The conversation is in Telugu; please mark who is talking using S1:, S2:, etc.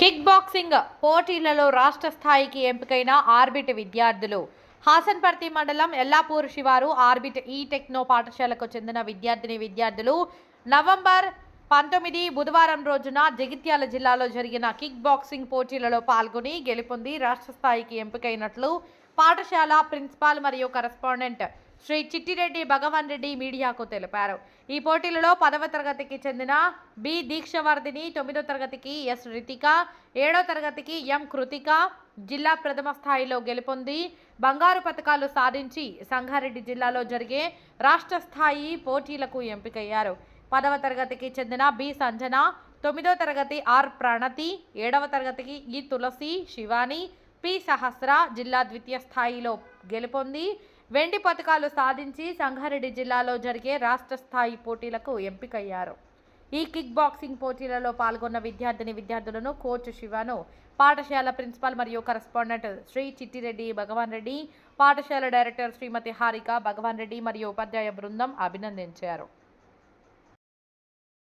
S1: కిక్ బాక్సింగ్ పోటీలలో రాష్ట్ర స్థాయికి ఎంపికైన ఆర్బిట్ విద్యార్థులు. హాసన్పర్తి మండలం ఎల్లాపూర్ శివారు ఆర్బిట్ ఈ టెక్నో పాఠశాలకు చెందిన విద్యార్థిని విద్యార్థులు నవంబర్ పంతొమ్మిది బుధవారం రోజున జగిత్యాల జిల్లాలో జరిగిన కిక్ బాక్సింగ్ పోటీలలో పాల్గొని గెలుపొంది రాష్ట్ర స్థాయికి ఎంపికైనట్లు పాఠశాల ప్రిన్సిపాల్ మరియు కరస్పాండెంట్ శ్రీ చిట్టిరెడ్డి భగవాన్ రెడ్డి మీడియాకు తెలిపారు. ఈ పోటీలలో పదవ తరగతికి చెందిన బి దీక్షవర్ధిని తొమ్మిదో తరగతికి ఎస్ రితిక ఏడో తరగతికి ఎం కృతిక జిల్లా ప్రథమ స్థాయిలో గెలుపొంది. బంగారు పథకాలు సాధించి సంగారెడ్డి జిల్లాలో జరిగే రాష్ట్ర స్థాయి పోటీలకు ఎంపికయ్యారు. పదవ తరగతికి చెందిన బి సంజన తొమ్మిదో తరగతి ఆర్ ప్రణతి ఏడవ తరగతికి ఈ తులసి శివాని పి సహస్ర జిల్లా ద్వితీయ స్థాయిలో గెలుపొంది. వెండి పథకాలు సాధించి సంగారెడ్డి జిల్లాలో జరిగే రాష్ట్ర స్థాయి పోటీలకు ఎంపికయ్యారు. ఈ కిక్ బాక్సింగ్ పోటీలలో పాల్గొన్న విద్యార్థిని విద్యార్థులను కోచ్ శివను పాఠశాల ప్రిన్సిపాల్ మరియు కరస్పాండెంట్ శ్రీ చిట్టిరెడ్డి భగవాన్ రెడ్డి పాఠశాల డైరెక్టర్ శ్రీమతి హారిక భగవాన్ రెడ్డి మరియు ఉపాధ్యాయ బృందం అభినందించారు.